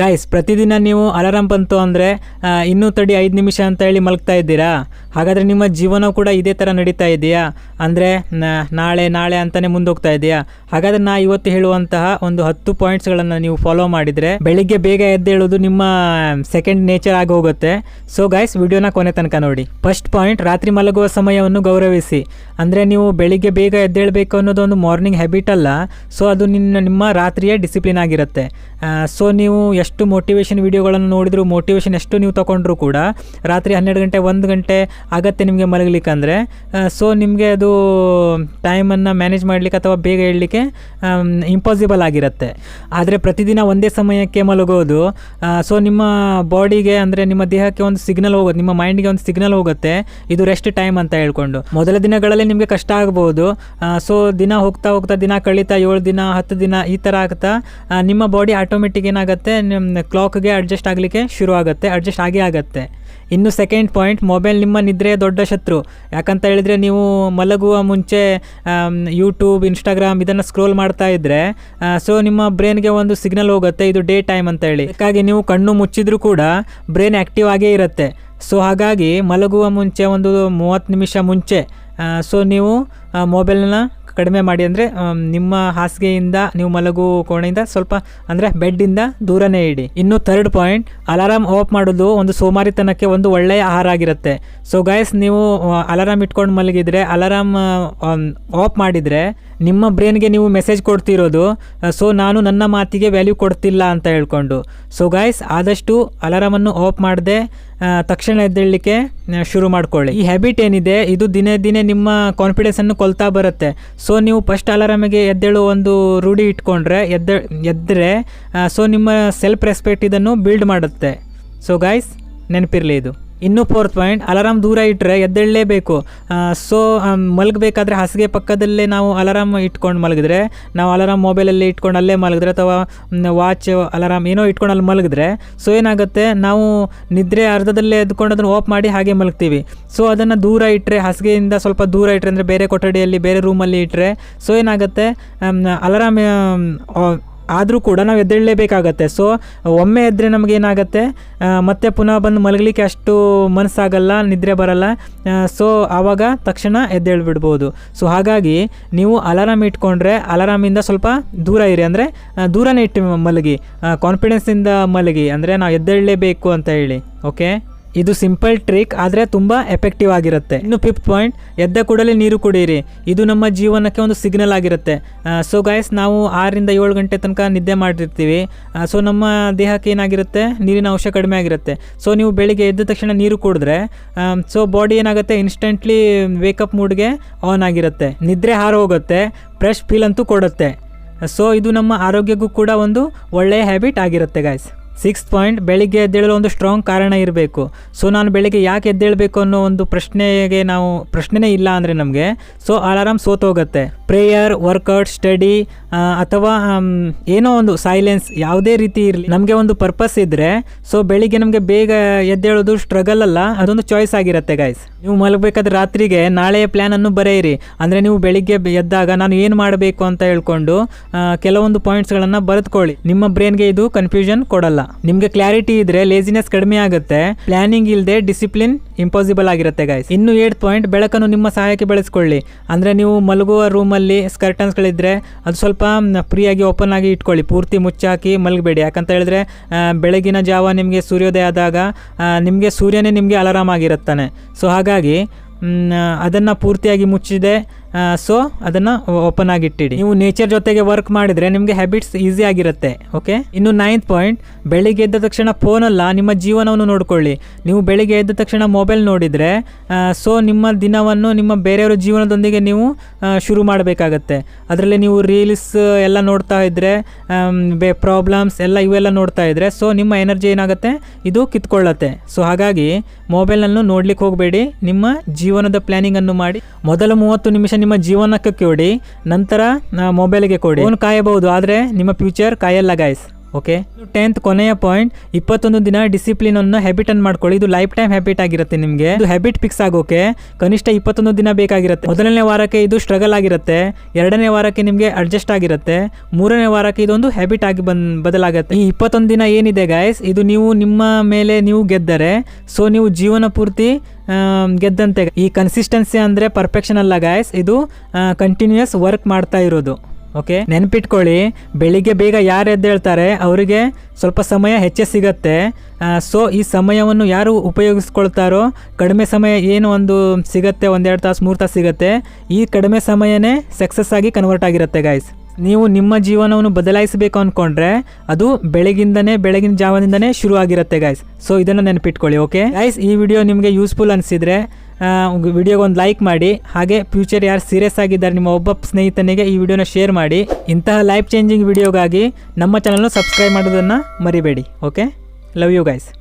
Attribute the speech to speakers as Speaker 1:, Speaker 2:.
Speaker 1: Guys ಪ್ರತಿದಿನ ನೀವು alarm ಬಂತು ಅಂದರೆ ಇನ್ನೂ ತಡಿ ಐದು ನಿಮಿಷ ಅಂತ ಹೇಳಿ ಮಲಗ್ತಾ ಇದ್ದೀರಾ? ಹಾಗಾದರೆ ನಿಮ್ಮ ಜೀವನ ಕೂಡ ಇದೇ ಥರ ನಡೀತಾ ಇದೆಯಾ? ಅಂದರೆ ನಾಳೆ ನಾಳೆ ಅಂತಲೇ ಮುಂದೋಗ್ತಾ ಇದೆಯಾ? ಹಾಗಾದರೆ ನಾ ಇವತ್ತು ಹೇಳುವಂತಹ ಒಂದು ಹತ್ತು ಪಾಯಿಂಟ್ಸ್ಗಳನ್ನು ನೀವು ಫಾಲೋ ಮಾಡಿದರೆ, ಬೆಳಿಗ್ಗೆ ಬೇಗ ಎದ್ದೇಳೋದು ನಿಮ್ಮ ಸೆಕೆಂಡ್ ನೇಚರ್ ಆಗಿ ಹೋಗುತ್ತೆ. ಸೊ ಗಾಯ್ಸ್ ವಿಡಿಯೋನ ಕೊನೆ ತನಕ ನೋಡಿ. ಫಸ್ಟ್ ಪಾಯಿಂಟ್ ರಾತ್ರಿ ಮಲಗುವ ಸಮಯವನ್ನು ಗೌರವಿಸಿ. ಅಂದರೆ ನೀವು ಬೆಳಿಗ್ಗೆ ಬೇಗ ಎದ್ದೇಳಬೇಕು ಅನ್ನೋದು ಒಂದು ಮಾರ್ನಿಂಗ್ ಹ್ಯಾಬಿಟ್ ಅಲ್ಲ ಸೊ ಅದು ನಿನ್ನ, ನಿಮ್ಮ ರಾತ್ರಿಯ ಡಿಸಿಪ್ಲಿನ್ ಆಗಿರುತ್ತೆ. ಸೊ ನೀವು ಎಷ್ಟು ಮೋಟಿವೇಶನ್ ವಿಡಿಯೋಗಳನ್ನು ನೋಡಿದ್ರು ಮೋಟಿವೇಶನ್ ಎಷ್ಟು ನೀವು ತಗೊಂಡ್ರು ಕೂಡ ರಾತ್ರಿ ಹನ್ನೆರಡು ಗಂಟೆ, ಒಂದು ಗಂಟೆ ಆಗತ್ತೆ ನಿಮಗೆ ಮಲಗಲಿಕ್ಕಂದರೆ ಸೊ ನಿಮಗೆ ಅದು ಟೈಮನ್ನು ಮ್ಯಾನೇಜ್ ಮಾಡಲಿಕ್ಕೆ ಅಥವಾ ಬೇಗ ಹೇಳಲಿಕ್ಕೆ ಇಂಪಾಸಿಬಲ್ ಆಗಿರುತ್ತೆ. ಆದರೆ ಪ್ರತಿದಿನ ಒಂದೇ ಸಮಯಕ್ಕೆ ಮಲಗೋದು ಸೊ ನಿಮ್ಮ ಬಾಡಿಗೆ ಅಂದರೆ ನಿಮ್ಮ ದೇಹಕ್ಕೆ ಒಂದು ಸಿಗ್ನಲ್ ಹೋಗುತ್ತೆ ನಿಮ್ಮ ಮೈಂಡ್ಗೆ ಒಂದು ಸಿಗ್ನಲ್ ಹೋಗುತ್ತೆ, ಇದು ರೆಸ್ಟ್ ಟೈಮ್ ಅಂತ ಹೇಳ್ಕೊಂಡು. ಮೊದಲ ದಿನಗಳಲ್ಲಿ ನಿಮಗೆ ಕಷ್ಟ ಆಗ್ಬೋದು ಸೊ ದಿನ ಹೋಗ್ತಾ ಹೋಗ್ತಾ ದಿನ ಕಳೀತಾ ಏಳು ದಿನ, ಹತ್ತು ದಿನ ಈ ಥರ ಆಗ್ತಾ ನಿಮ್ಮ ಬಾಡಿ ಆಟೋಮೆಟಿಕ್ ಏನಾಗುತ್ತೆ ನಿಮ್ಮ ಕ್ಲಾಕ್ಗೆ ಅಡ್ಜಸ್ಟ್ ಆಗಲಿಕ್ಕೆ ಶುರು ಆಗುತ್ತೆ ಅಡ್ಜಸ್ಟ್ ಆಗೇ ಆಗುತ್ತೆ. ಇನ್ನು ಸೆಕೆಂಡ್ ಪಾಯಿಂಟ್ ಮೊಬೈಲ್ ನಿಮ್ಮ ನಿದ್ರೆ ದೊಡ್ಡ ಶತ್ರು. ಯಾಕಂತ ಹೇಳಿದರೆ ನೀವು ಮಲಗುವ ಮುಂಚೆ ಯೂಟ್ಯೂಬ್ ಇನ್ಸ್ಟಾಗ್ರಾಮ್ ಇದನ್ನು ಸ್ಕ್ರೋಲ್ ಮಾಡ್ತಾ ಇದ್ದರೆ ಸೊ ನಿಮ್ಮ ಬ್ರೈನ್ಗೆ ಒಂದು ಸಿಗ್ನಲ್ ಹೋಗುತ್ತೆ, ಇದು ಡೇ ಟೈಮ್ ಅಂತ ಹೇಳಿ. ಹಾಗಾಗಿ ನೀವು ಕಣ್ಣು ಮುಚ್ಚಿದ್ರೂ ಕೂಡ ಬ್ರೈನ್ ಆ್ಯಕ್ಟಿವ್ ಆಗೇ ಇರುತ್ತೆ. ಸೊ ಹಾಗಾಗಿ ಮಲಗುವ ಮುಂಚೆ ಒಂದು ಮೂವತ್ತು ನಿಮಿಷ ಮುಂಚೆ ಸೊ ನೀವು ಮೊಬೈಲ್ನ ಕಡಿಮೆ ಮಾಡಿ ಅಂದರೆ ನಿಮ್ಮ ಹಾಸಿಗೆಯಿಂದ, ನೀವು ಮಲಗು ಕೋಣೆಯಿಂದ ಸ್ವಲ್ಪ ಅಂದರೆ ಬೆಡ್ಡಿಂದ ದೂರನೇ ಇಡಿ. ಇನ್ನು ಥರ್ಡ್ ಪಾಯಿಂಟ್ ಅಲಾರಾಮ್ ಆಫ್ ಮಾಡೋದು ಒಂದು ಸೋಮಾರಿತನಕ್ಕೆ ಒಂದು ಒಳ್ಳೆಯ ಆಹಾರ ಆಗಿರುತ್ತೆ. ಸೊ ಗೈಸ್ ನೀವು ಅಲಾರಾಮ್ ಇಟ್ಕೊಂಡು ಮಲಗಿದರೆ ಅಲಾರಾಮ್ ಆಫ್ ಮಾಡಿದರೆ ನಿಮ್ಮ ಬ್ರೈನ್ಗೆ ನೀವು ಮೆಸೇಜ್ ಕೊಡ್ತಿರೋದು ಸೊ ನಾನು ನನ್ನ ಮಾತಿಗೆ ವ್ಯಾಲ್ಯೂ ಕೊಡ್ತಿಲ್ಲ ಅಂತ ಹೇಳ್ಕೊಂಡು. ಸೊ ಗಾಯ್ಸ್ ಆದಷ್ಟು ಅಲಾರಾಮನ್ನು ಆಫ್ ಮಾಡದೆ ತಕ್ಷಣ ಎದ್ದೇಳಲಿಕ್ಕೆ ಶುರು ಮಾಡ್ಕೊಳ್ಳಿ. ಈ ಹ್ಯಾಬಿಟ್ ಏನಿದೆ, ಇದು ದಿನೇ ದಿನೇ ನಿಮ್ಮ ಕಾನ್ಫಿಡೆನ್ಸನ್ನು ಕೊಲ್ತಾ ಬರುತ್ತೆ. ಸೊ ನೀವು ಫಸ್ಟ್ ಅಲಾರಾಮಿಗೆ ಎದ್ದೇಳು ಒಂದು ರೂಢಿ ಇಟ್ಕೊಂಡ್ರೆ, ಎದ್ದ ಎದ್ದರೆ ಸೊ ನಿಮ್ಮ ಸೆಲ್ಫ್ ರೆಸ್ಪೆಕ್ಟ್ ಇದನ್ನು ಬಿಲ್ಡ್ ಮಾಡುತ್ತೆ. ಸೊ ಗಾಯ್ಸ್ ನೆನಪಿರಲಿ ಇದು. ಇನ್ನು ಫೋರ್ತ್ ಪಾಯಿಂಟ್ ಅಲಾರಾಮ್ ದೂರ ಇಟ್ಟರೆ ಎದ್ದೇಳಲೇಬೇಕು. ಸೊ ಮಲಗಬೇಕಾದ್ರೆ ಹಾಸಿಗೆ ಪಕ್ಕದಲ್ಲೇ ನಾವು ಅಲಾರಾಮ್ ಇಟ್ಕೊಂಡು ಮಲಗಿದ್ರೆ, ನಾವು ಅಲಾರಾಮ್ ಮೊಬೈಲಲ್ಲಿ ಇಟ್ಕೊಂಡು ಅಲ್ಲೇ ಮಲಗಿದ್ರೆ ಅಥವಾ ವಾಚ್ ಅಲಾರಾಮ್ ಏನೋ ಇಟ್ಕೊಂಡು ಅಲ್ಲಿ ಮಲಗಿದ್ರೆ ಸೊ ಏನಾಗುತ್ತೆ, ನಾವು ನಿದ್ರೆ ಅರ್ಧದಲ್ಲೇ ಎದ್ಕೊಂಡು ಅದನ್ನು ಆಫ್ ಮಾಡಿ ಹಾಗೆ ಮಲಗ್ತೀವಿ. ಸೊ ಅದನ್ನು ದೂರ ಇಟ್ಟರೆ ಹಾಸಿಗೆಯಿಂದ ಸ್ವಲ್ಪ ದೂರ ಇಟ್ಟರೆ ಅಂದರೆ ಬೇರೆ ಕೊಠಡಿಯಲ್ಲಿ, ಬೇರೆ ರೂಮಲ್ಲಿ ಇಟ್ಟರೆ ಸೊ ಏನಾಗುತ್ತೆ ಅಲಾರಾಮ್ ಆದರೂ ಕೂಡ ನಾವು ಎದ್ದೇಳಲೇಬೇಕಾಗತ್ತೆ. ಸೊ ಒಮ್ಮೆ ಎದ್ದರೆ ನಮಗೇನಾಗತ್ತೆ ಮತ್ತೆ ಪುನಃ ಬಂದು ಮಲಗಲಿಕ್ಕೆ ಅಷ್ಟು ಮನಸ್ಸಾಗಲ್ಲ, ನಿದ್ರೆ ಬರಲ್ಲ ಸೊ ಆವಾಗ ತಕ್ಷಣ ಎದ್ದೇಳ್ಬಿಡ್ಬೋದು. ಸೊ ಹಾಗಾಗಿ ನೀವು ಅಲಾರಾಮ್ ಇಟ್ಕೊಂಡ್ರೆ ಅಲಾರಾಮಿಂದ ಸ್ವಲ್ಪ ದೂರ ಇರಿ. ಅಂದರೆ ದೂರನೇ ಇಟ್ಟು ಮಲಗಿ ಕಾನ್ಫಿಡೆನ್ಸಿಂದ ಮಲಗಿ. ಅಂದರೆ ನಾವು ಎದ್ದೇಳಲೇಬೇಕು ಅಂತ ಹೇಳಿ ಓಕೆ ಇದು ಸಿಂಪಲ್ ಟ್ರಿಕ್, ಆದರೆ ತುಂಬ ಎಫೆಕ್ಟಿವ್ ಆಗಿರುತ್ತೆ. ಇನ್ನು ಫಿಫ್ತ್ ಪಾಯಿಂಟ್ ಎದ್ದ ಕೂಡಲೇ ನೀರು ಕುಡಿಯಿರಿ ಇದು ನಮ್ಮ ಜೀವನಕ್ಕೆ ಒಂದು ಸಿಗ್ನಲ್ ಆಗಿರುತ್ತೆ. ಸೊ ಗಾಯಸ್ ನಾವು ಆರರಿಂದ ಏಳು ಗಂಟೆ ತನಕ ನಿದ್ದೆ ಮಾಡಿರ್ತೀವಿ. ಸೊ ನಮ್ಮ ದೇಹಕ್ಕೆ ಏನಾಗಿರುತ್ತೆ? ನೀರಿನ ಅಂಶ ಕಡಿಮೆ ಆಗಿರುತ್ತೆ. ಸೊ ನೀವು ಬೆಳಿಗ್ಗೆ ಎದ್ದ ತಕ್ಷಣ ನೀರು ಕುಡಿದ್ರೆ ಸೊ ಬಾಡಿ ಏನಾಗುತ್ತೆ? ಇನ್ಸ್ಟೆಂಟ್ಲಿ ವೇಕಪ್ ಮೂಡ್ಗೆ ಆನ್ ಆಗಿರುತ್ತೆ. ನಿದ್ರೆ ಹಾರು ಹೋಗುತ್ತೆ ಫ್ರೆಶ್ ಫೀಲ್ ಅಂತೂ ಕೊಡುತ್ತೆ. ಸೊ ಇದು ನಮ್ಮ ಆರೋಗ್ಯಕ್ಕೂ ಕೂಡ ಒಂದು ಒಳ್ಳೆಯ ಹ್ಯಾಬಿಟ್ ಆಗಿರುತ್ತೆ ಗಾಯ್ಸ್ ಸಿಕ್ಸ್ ಪಾಯಿಂಟ್, ಬೆಳಿಗ್ಗೆ ಎದ್ದೇಳಲು ಒಂದು ಸ್ಟ್ರಾಂಗ್ ಕಾರಣ ಇರಬೇಕು. ಸೊ ನಾನು ಬೆಳಿಗ್ಗೆ ಯಾಕೆ ಎದ್ದೇಳಬೇಕು ಅನ್ನೋ ಒಂದು ಪ್ರಶ್ನೆಗೆ ನಾವು, ಪ್ರಶ್ನೆನೇ ಇಲ್ಲ ಅಂದರೆ ನಮಗೆ ಸೊ ಅಲಾರಾಮ್ ಸೋತೋಗುತ್ತೆ. ಪ್ರೇಯರ್ ವರ್ಕೌಟ್ ಸ್ಟಡಿ ಅಥವಾ ಏನೋ ಒಂದು ಸೈಲೆನ್ಸ್ ಯಾವುದೇ ರೀತಿ ಇರಲಿ, ನಮಗೆ ಒಂದು ಪರ್ಪಸ್ ಇದ್ದರೆ ಸೊ ಬೆಳಿಗ್ಗೆ ನಮಗೆ ಬೇಗ ಎದ್ದೇಳೋದು ಸ್ಟ್ರಗಲ್ ಅಲ್ಲ, ಅದೊಂದು ಚಾಯ್ಸ್ ಆಗಿರುತ್ತೆ ಗಾಯ್ಸ್ ನೀವು ಮಲಗಬೇಕಾದ್ರೆ ರಾತ್ರಿಗೆ ನಾಳೆಯ ಪ್ಲ್ಯಾನನ್ನು ಬರೆಯಿರಿ. ಅಂದರೆ ನೀವು ಬೆಳಿಗ್ಗೆ ಎದ್ದಾಗ ನಾನು ಏನು ಮಾಡಬೇಕು ಅಂತ ಹೇಳ್ಕೊಂಡು ಕೆಲವೊಂದು ಪಾಯಿಂಟ್ಸ್ಗಳನ್ನು ಬರೆದುಕೊಳ್ಳಿ. ನಿಮ್ಮ ಬ್ರೈನ್ಗೆ ಇದು ಕನ್ಫ್ಯೂಷನ್ ಕೊಡಲ್ಲ. ನಿಮಗೆ ಕ್ಲಾರಿಟಿ ಇದ್ರೆ ಲೇಸಿನೆಸ್ ಕಡಿಮೆ ಆಗುತ್ತೆ. ಪ್ಲಾನಿಂಗ್ ಇಲ್ಲದೆ ಡಿಸಿಪ್ಲಿನ್ ಇಂಪಾಸಿಬಲ್ ಆಗಿರುತ್ತೆ ಗಾಯ್ಸ್ ಇನ್ನು ಏಟ್ ಪಾಯಿಂಟ್ ಬೆಳಕನ್ನು ನಿಮ್ಮ ಸಹಾಯಕ್ಕೆ ಬೆಳೆಸ್ಕೊಳ್ಳಿ. ಅಂದರೆ ನೀವು ಮಲಗುವ ರೂಮಲ್ಲಿ ಸ್ಕರ್ಟನ್ಸ್ಗಳಿದ್ರೆ ಅದು ಸ್ವಲ್ಪ ಫ್ರೀಯಾಗಿ ಓಪನ್ ಆಗಿ ಇಟ್ಕೊಳ್ಳಿ. ಪೂರ್ತಿ ಮುಚ್ಚಾಕಿ ಮಲಗಬೇಡಿ. ಯಾಕಂತ ಹೇಳಿದ್ರೆ ಬೆಳಗಿನ ಜಾವ ನಿಮಗೆ ಸೂರ್ಯೋದಯ ಆದಾಗ ನಿಮಗೆ ಸೂರ್ಯನೇ ನಿಮಗೆ ಅಲಾರಾಮ್ ಆಗಿರುತ್ತಾನೆ ಸೊ ಹಾಗಾಗಿ ಅದನ್ನು ಪೂರ್ತಿಯಾಗಿ ಮುಚ್ಚಿದೆ. ಸೊ ಅದನ್ನು ಓಪನ್ ಆಗಿಟ್ಟಿಡಿ. ನೀವು ನೇಚರ್ ಜೊತೆಗೆ ವರ್ಕ್ ಮಾಡಿದರೆ ನಿಮಗೆ ಹ್ಯಾಬಿಟ್ಸ್ ಈಸಿ ಆಗಿರುತ್ತೆ ಓಕೆ ಇನ್ನು ನೈನ್ತ್ ಪಾಯಿಂಟ್ ಬೆಳಿಗ್ಗೆ ಎದ್ದ ತಕ್ಷಣ ಫೋನಲ್ಲ ನಿಮ್ಮ ಜೀವನವನ್ನು ನೋಡ್ಕೊಳ್ಳಿ. ನೀವು ಬೆಳಿಗ್ಗೆ ಎದ್ದ ತಕ್ಷಣ ಮೊಬೈಲ್ ನೋಡಿದರೆ ಸೊ ನಿಮ್ಮ ದಿನವನ್ನು ನಿಮ್ಮ ಬೇರೆಯವರ ಜೀವನದೊಂದಿಗೆ ನೀವು ಶುರು ಮಾಡಬೇಕಾಗತ್ತೆ. ಅದರಲ್ಲಿ ನೀವು ರೀಲ್ಸ್ ಎಲ್ಲ ನೋಡ್ತಾ ಇದ್ದರೆ ಬೇ ಪ್ರಾಬ್ಲಮ್ಸ್ ಎಲ್ಲ ಇವೆಲ್ಲ ನೋಡ್ತಾ ಇದ್ದರೆ ಸೊ ನಿಮ್ಮ ಎನರ್ಜಿ ಏನಾಗುತ್ತೆ? ಇದು ಕಿತ್ಕೊಳ್ಳುತ್ತೆ. ಸೊ ಹಾಗಾಗಿ ಮೊಬೈಲನ್ನು ನೋಡ್ಲಿಕ್ಕೆ ಹೋಗಬೇಡಿ, ನಿಮ್ಮ ಜೀವನದ ಪ್ಲ್ಯಾನಿಂಗನ್ನು ಮಾಡಿ. ಮೊದಲ ಮೂವತ್ತು ನಿಮಿಷ ನಿಮ್ಮ ಜೀವನಕ್ಕೆ ಕೊಡಿ ನಂತರ ಮೊಬೈಲ್ಗೆ ಕೊಡಿ. ಫೋನ್ ಕಾಯಬಹುದು ಆದರೆ ನಿಮ್ಮ ಫ್ಯೂಚರ್ ಕಾಯಲ್ಲ ಗಾಯ್ಸ್ ಓಕೆ? ಟೆಂತ್ ಕೊನೆಯ ಪಾಯಿಂಟ್ ಇಪ್ಪತ್ತೊಂದು ದಿನ ಡಿಸಿಪ್ಲಿನ್ ಅನ್ನು ಹ್ಯಾಬಿಟ್ ಅನ್ನು ಮಾಡ್ಕೊಳ್ಳಿ. ಇದು ಲೈಫ್ ಟೈಮ್ ಹ್ಯಾಬಿಟ್ ಆಗಿರುತ್ತೆ ನಿಮಗೆ. ಇದು ಹ್ಯಾಬಿಟ್ ಫಿಕ್ಸ್ ಆಗೋಕೆ ಕನಿಷ್ಠ ಇಪ್ಪತ್ತೊಂದು ದಿನ ಬೇಕಾಗಿರುತ್ತೆ. ಮೊದಲನೇ ವಾರಕ್ಕೆ ಇದು ಸ್ಟ್ರಗಲ್ ಆಗಿರುತ್ತೆ. ಎರಡನೇ ವಾರಕ್ಕೆ ನಿಮಗೆ ಅಡ್ಜಸ್ಟ್ ಆಗಿರುತ್ತೆ. ಮೂರನೇ ವಾರಕ್ಕೆ ಇದೊಂದು ಹ್ಯಾಬಿಟ್ ಆಗಿ ಬಂದ್, ಬದಲಾಗುತ್ತೆ. ಈ ಇಪ್ಪತ್ತೊಂದು ದಿನ ಏನಿದೆ ಗಾಯ್ಸ್ ಇದು ನೀವು ನಿಮ್ಮ ಮೇಲೆ ನೀವು ಗೆದ್ದರೆ ಸೊ ನೀವು ಜೀವನ ಪೂರ್ತಿ ಗೆದ್ದಂತೆ. ಈ ಕನ್ಸಿಸ್ಟೆನ್ಸಿ ಅಂದರೆ ಪರ್ಫೆಕ್ಷನ್ ಅಲ್ಲ ಗಾಯ್ಸ್ ಇದು ಕಂಟಿನ್ಯೂಯಸ್ ವರ್ಕ್ ಮಾಡ್ತಾ ಇರೋದು. ಓಕೆ? ನೆನ್ಪಿಟ್ಕೊಳ್ಳಿ. ಬೆಳಿಗ್ಗೆ ಬೇಗ ಯಾರು ಎದ್ದೇಳ್ತಾರೆ? ಅವರಿಗೆ ಸ್ವಲ್ಪ ಸಮಯ ಹೆಚ್ಚೆ ಸಿಗತ್ತೆ. ಸೊ ಈ ಸಮಯವನ್ನು ಯಾರು ಉಪಯೋಗಿಸ್ಕೊಳ್ತಾರೋ, ಕಡಿಮೆ ಸಮಯ ಏನು ಒಂದು ಸಿಗತ್ತೆ, ಒಂದೆರಡು ತಾಸು, ಮೂರು ತಾಸು ಸಿಗತ್ತೆ, ಈ ಕಡಿಮೆ ಸಮಯನೇ ಸಕ್ಸಸ್ ಆಗಿ ಕನ್ವರ್ಟ್ ಆಗಿರುತ್ತೆ ಗಾಯ್ಸ್ ನೀವು ನಿಮ್ಮ ಜೀವನವನ್ನು ಬದಲಾಯಿಸಬೇಕು ಅಂದ್ಕೊಂಡ್ರೆ ಅದು ಬೆಳಗಿಂದನೇ, ಬೆಳಗಿನ ಜಾವದಿಂದನೇ ಶುರು ಆಗಿರುತ್ತೆ ಗಾಯ್ಸ್ ಸೊ ಇದನ್ನು ನೆನಪಿಟ್ಕೊಳ್ಳಿ, ಓಕೆ? ಗಾಯ್ಸ್ ಈ ವಿಡಿಯೋ ನಿಮಗೆ ಯೂಸ್ಫುಲ್ ಅನಿಸಿದರೆ ವಿಡಿಯೋಗೆ ಒಂದು ಲೈಕ್ ಮಾಡಿ. ಹಾಗೆ ಫ್ಯೂಚರ್ ಯಾರು ಸೀರಿಯಸ್ ಆಗಿದ್ದಾರೆ, ನಿಮ್ಮ ಒಬ್ಬ ಸ್ನೇಹಿತನಿಗೆ ಈ ವಿಡಿಯೋನ ಶೇರ್ ಮಾಡಿ. ಇಂತಹ ಲೈಫ್ ಚೇಂಜಿಂಗ್ ವಿಡಿಯೋಗಾಗಿ ನಮ್ಮ ಚಾನಲ್ನ ಸಬ್ಸ್ಕ್ರೈಬ್ ಮಾಡೋದನ್ನು ಮರಿಬೇಡಿ ಓಕೆ ಲವ್ ಯು ಗೈಸ್